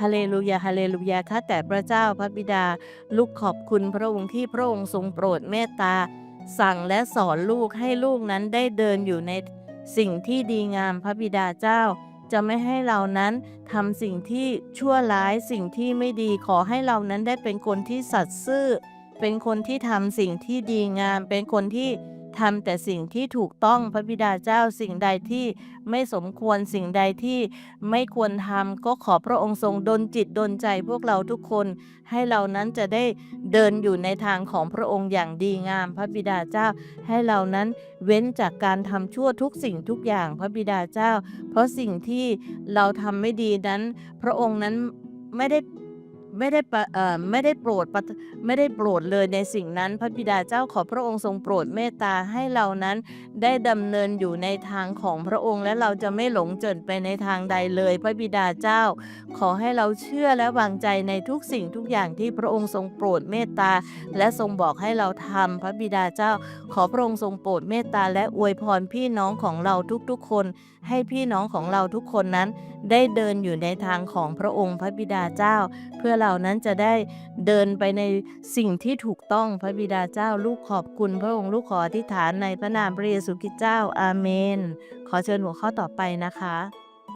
ฮาเลลูยา ฮาเลลูยา ข้าแต่พระเจ้าพระบิดา ลูกขอบคุณพระองค์ที่พระองค์ทรงโปรดเมตตา สั่งและสอนลูกให้ลูกนั้นได้เดินอยู่ในสิ่งที่ดีงามพระบิดาเจ้า จะไม่ให้เรานั้นทำสิ่งที่ชั่วร้ายสิ่งที่ไม่ดีขอให้เรานั้นได้เป็นคนที่สัตย์ซื่อ เป็นคนที่ทำสิ่งที่ดีงาม เป็นคนที่ ทำแต่สิ่งที่ถูกต้องพระบิดาเจ้าสิ่งใดที่ไม่สมควรสิ่งใดที่ไม่ควรทำก็ขอพระองค์ทรงดลจิตดลใจพวกเราทุกคน ให้เรานั้นจะได้เดินอยู่ในทางของพระองค์อย่างดีงามพระบิดาเจ้า ให้เรานั้นเว้นจากการทำชั่วทุกสิ่งทุกอย่างพระบิดาเจ้า เพราะสิ่งที่เราทำไม่ดีนั้น พระองค์นั้นไม่ได้ ไม่ได้ปะเอ่อไม่ได้โปรดไม่ได้โปรดเลยในสิ่งนั้น พระบิดาเจ้าขอพระองค์ทรงโปรดเมตตาให้เรานั้น ได้ดำเนินอยู่ในทางของพระองค์และเราจะไม่หลงเจินไปในทางใดเลย พระบิดาเจ้า ขอให้เราเชื่อและวางใจในทุกสิ่งทุกอย่างที่พระองค์ทรงโปรดเมตตา และทรงบอกให้เราทำพระบิดาเจ้า ขอพระองค์ทรงโปรดเมตตาและอวยพรพี่น้องของเราทุกๆคน ให้พี่น้องของเราทุกคนนั้น ได้เดินอยู่ในทางของพระองค์พระบิดาเจ้า เพื่อเรานั้นจะได้เดินไปในสิ่งที่ถูกต้องพระบิดาเจ้าลูกขอบคุณ พระองค์ลูกขออธิษฐานในพระนามพระเยซูคริสต์เจ้าอาเมน ขอเชิญหัวข้อต่อไปนะคะ